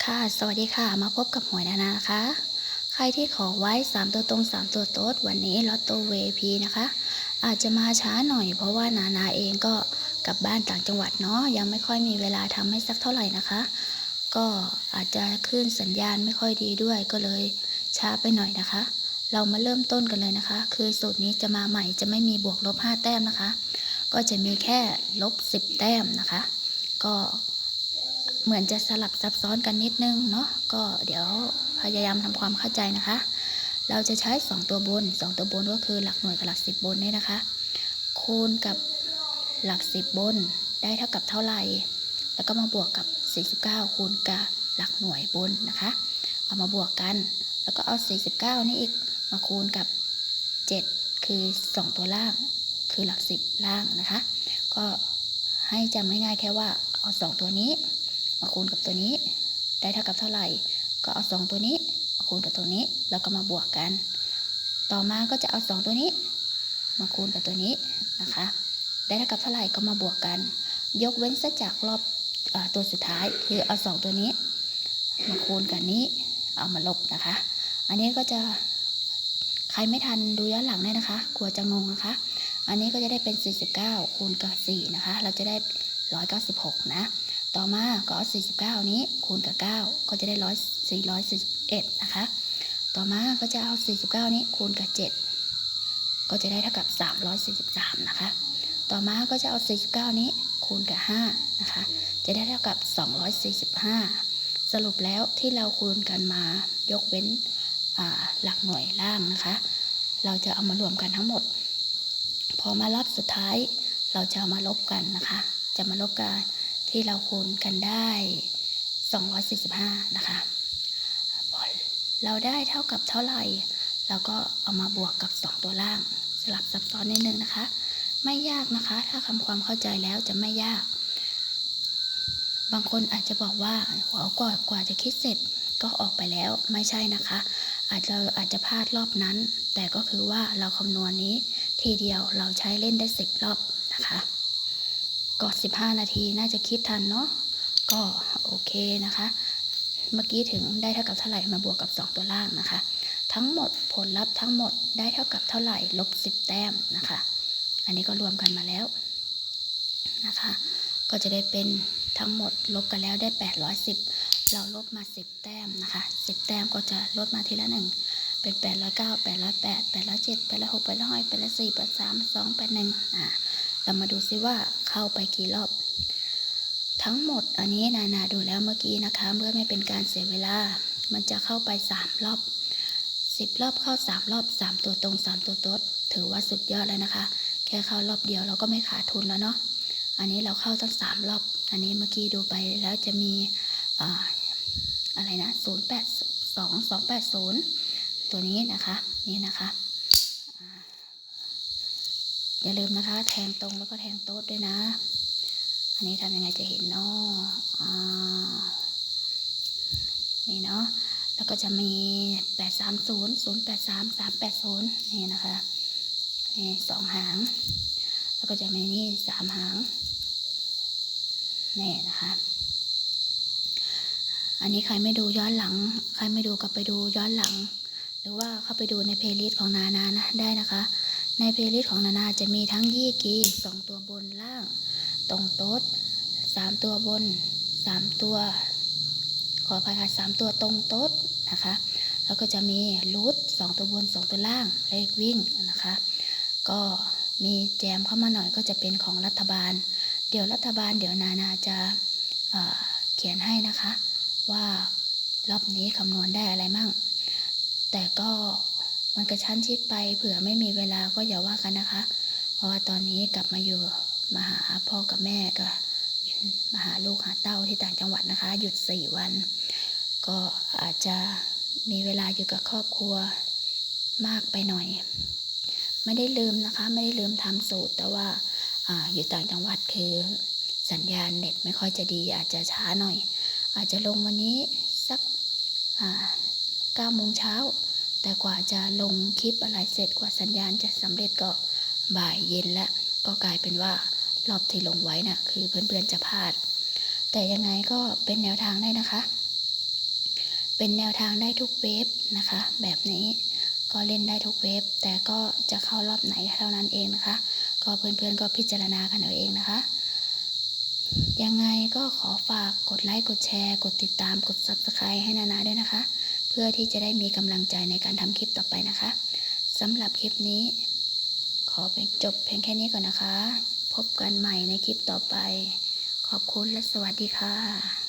ค่ะ สวัสดีค่ะ มาพบกับหวยนานานะคะ ใครที่ขอไว้ 3 ตัวตรง 3 ตัวโต๊ด วันนี้ลอตโตเวพีนะคะ อาจจะมาช้าหน่อย เพราะว่านานาเองก็กลับบ้านต่างจังหวัดเนาะ ยังไม่ค่อยมีเวลาทำให้สักเท่าไหร่นะคะ ก็อาจจะขึ้นสัญญาณไม่ค่อยดีด้วย ก็เลยช้าไปหน่อยนะคะ เรามาเริ่มต้นกันเลยนะคะ คือสูตรนี้จะมาใหม่ จะไม่มีบวกลบ5แต้มนะคะ ก็จะมีแค่ลบ10 แต้มนะคะ ก็ เหมือนจะสลับซับซ้อนกันนิดนึงเนาะก็เดี๋ยวพยายามทำความเข้าใจนะคะ เราจะใช้ 2 ตัวบน 2 ตัวบนก็คือหลักหน่วยกับหลัก 10 บนเนี่ยนะคะ คูณกับหลัก 10 บนได้เท่ากับเท่าไหร่ แล้วก็มาบวกกับ 49 คูณกับหลักหน่วยบนนะคะ เอามาบวกกัน แล้วก็เอา 49 นี่อีกมาคูณกับ 7 คือ 2 ตัวล่าง คือหลัก 10 ล่างนะคะ ก็ให้จำง่ายๆแค่ว่าเอา 2 ตัวนี้ มาคูณกับตัวนี้ ได้เท่ากับเท่าไหร่ ก็เอา 2 ตัวนี้มาคูณกับตัวนี้ แล้วก็มาบวกกัน ต่อมาก็จะเอา 2 ตัวนี้ มาคูณกับตัวนี้นะคะ ได้เท่ากับเท่าไหร่ก็มาบวกกัน ยกเว้นซะจากรอบอตัวสุดท้ายคือเอา 2 ตัวนี้ มาคูณกับนี้ เอามาลบนะคะ อันนี้ก็จะใครไม่ทันดูย้อนหลังได้นะคะกลัวจะงงนะคะ อันนี้ก็จะได้เป็น 49คูณกับ4นะคะ เราจะได้ 196 นะ ต่อมาก็เอา49 นี้คูณกับ 9 ก็จะได้100 441 นะคะ ต่อมาก็จะเอา 49 นี้คูณกับ 7 ก็จะได้เท่ากับ 343 นะคะ ต่อมาก็จะเอา 49 นี้คูณกับ 5 นะคะ จะได้เท่ากับ 245 สรุปแล้วที่เราคูณกันมายกเว้นหลักหน่วยล่างนะคะ เราจะเอามารวมกันทั้งหมด พอมารอบสุดท้ายเราจะเอามาลบกันนะคะ จะมาลบกัน ที่เราคูณกันได้ 245 นะคะพอเราได้เท่ากับเท่าไหร่เราก็เอามาบวกกับ 2 ตัวล่าง สลับซับซ้อนนิดนึงนะคะ ไม่ยากนะคะ ถ้าทำความเข้าใจแล้วจะไม่ยาก บางคนอาจจะบอกว่าหัวกว่ากว่าจะคิดเสร็จก็ออกไปแล้วไม่ใช่นะคะ อาจจะอาจจะพลาดรอบนั้น แต่ก็คือว่าเราคำนวณนี้ทีเดียวเราใช้เล่นได้สิบรอบนะคะ ก็สิบห้านาทีน่าจะคิดทันเนาะก็โอเคนะคะ เมื่อกี้ถึงได้เท่ากับเท่าไหร่มาบวกกับ 2 ตัวล่างนะคะ ทั้งหมดผลลัพธ์ทั้งหมดได้เท่ากับเท่าไหร่ลบ 10 แต้มนะคะ อันนี้ก็รวมกันมาแล้วนะคะ ก็จะได้เป็นทั้งหมดลบกันแล้วได้ 810 เราลบมา 10 แต้มนะคะ 10 แต้มก็จะลดมาทีละหนึ่งเป็น 809 808 807 806 805 804 83 2 81อ่า เรามาดูซิว่าเข้าไปกี่รอบ ทั้งหมดอันนี้นานาดูแล้วเมื่อกี้นะคะเพื่อไม่เป็นการเสียเวลา มันจะเข้าไป 3 รอบ 10 รอบเข้า 3 รอบ 3 ตัวตรง 3 ตัวโต๊ดถือว่าสุดยอดแล้วนะคะ แค่เข้ารอบเดียวเราก็ไม่ขาดทุนแล้วเนาะอันนี้เราเข้าตั้ง 3 รอบ อันนี้เมื่อกี้ดูไปแล้วจะมีอะไรนะ 082 280 ตัวนี้นะคะ นี่นะคะ อย่าลืมนะคะ แทงตรงแล้วก็แทงโต๊ดด้วยนะ อันนี้ทำยังไงจะเห็นเนาะอ่านี่เนาะแล้วก็จะมี 830 083 380 นี่นะคะ นี่สองหาง แล้วก็จะมีนี่สามหาง นี่นะคะ อันนี้ใครไม่ดูย้อนหลัง ใครไม่ดูก็ไปดูย้อนหลัง หรือว่าเข้าไปดูในเพลย์ลิสต์ของนานานะได้นะคะ ในเพลย์ลิสต์ของนานาจะมีทั้งยี่กีสองตัวบนล่าง ตรงโต๊ดสามตัวบนสามตัว ขออภัยค่ะสามตัวตรงโต๊ดนะคะ แล้วก็จะมีรูทสองตัวบนสองตัวล่างเลขวิ่งนะคะ ก็มีแจมเข้ามาหน่อยก็จะเป็นของรัฐบาล เดี๋ยวรัฐบาลเดี๋ยวนานาจะเเขียนให้นะคะ ว่ารอบนี้คำนวณได้อะไรมั่ง แต่ก็ มันกระชั้นชิดไป เผื่อไม่มีเวลาก็อย่าว่ากันนะคะ เพราะว่าตอนนี้กลับมาอยู่มาหาพ่อกับแม่ก็มาหาลูกหาเต้าที่ต่างจังหวัดนะคะ หยุดสี่วัน ก็อาจจะมีเวลาอยู่กับครอบครัวมากไปหน่อย ไม่ได้ลืมนะคะ ไม่ได้ลืมทำสูตร แต่ว่าอาอยู่ต่างจังหวัดคือสัญญาณเน็ตไม่ค่อยจะดี อาจจะช้าหน่อย อาจจะลงวันนี้สักเก้าโมงเช้า แต่กว่าจะลงคลิปอะไรเสร็จกว่าสัญญาณจะสำเร็จก็บ่ายเย็นแล้วก็กลายเป็นว่ารอบที่ลงไว้น่ะคือเพื่อนๆจะพลาด แต่ยังไงก็เป็นแนวทางได้นะคะ เป็นแนวทางได้ทุกเว็บนะคะ แบบนี้ก็เล่นได้ทุกเว็บแต่ก็จะเข้ารอบไหนเท่านั้นเองนะคะ ก็เพื่อนๆก็พิจารณากันเอาเองนะคะ ยังไงก็ขอฝากกดไลค์กดแชร์ กดติดตามกด subscribe ให้นานาด้วยนะคะ เพื่อที่จะได้มีกำลังใจในการทำคลิปต่อไปนะคะสำหรับคลิปนี้ ขอเป็นจบเพียงแค่นี้ก่อนนะคะ พบกันใหม่ในคลิปต่อไป ขอบคุณและสวัสดีค่ะ